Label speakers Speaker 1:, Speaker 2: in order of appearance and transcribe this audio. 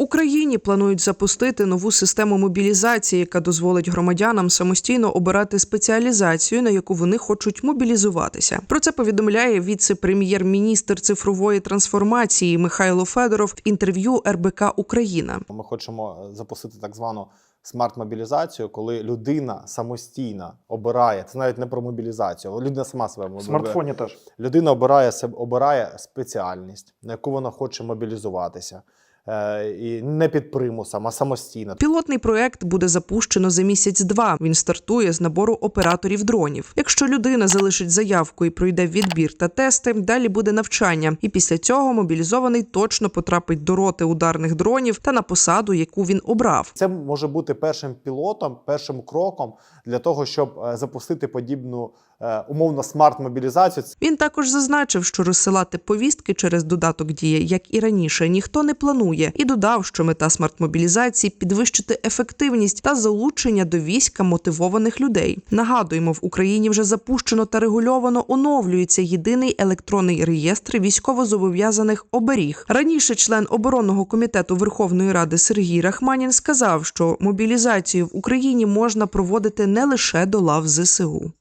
Speaker 1: Україні планують запустити нову систему мобілізації, яка дозволить громадянам самостійно обирати спеціалізацію, на яку вони хочуть мобілізуватися. Про це повідомляє віце-прем'єр-міністр цифрової трансформації Михайло Федоров в інтерв'ю РБК Україна.
Speaker 2: Ми хочемо е, запустити так звану смарт-мобілізацію, коли людина самостійно обирає. Це навіть не про мобілізацію, але людина сама себе
Speaker 3: В
Speaker 2: мобілізує.
Speaker 3: смартфоні теж.
Speaker 2: Людина обирає себе, обирає спеціальність, на яку вона хоче мобілізуватися. Е, і не під примусом, а самостійно.
Speaker 1: Пілотний проект буде запущено за місяць-два. Він стартує з набору операторів дронів. Якщо людина залишить заявку і пройде відбір та тести, далі буде навчання. І після цього мобілізований точно потрапить до роти ударних дронів та на посаду, яку він обрав.
Speaker 2: Це може бути першим пілотом, першим кроком для того, щоб е, запустити подібну е, умовно смарт-мобілізацію.
Speaker 1: Він також зазначив, що розсилати повістки через додаток дія, як і раніше, ніхто не планує, і додав, що мета смарт-мобілізації підвищити ефективність та залучення до війська мотивованих людей. Нагадуємо, в Україні вже запущено та регульовано оновлюється єдиний електронний реєстр військовозобов'язаних оберіг. Раніше член оборонного комітету Верховної Ради Сергій Рахманін сказав, що мобілізацію в Україні можна проводити не лише до лав ЗСУ.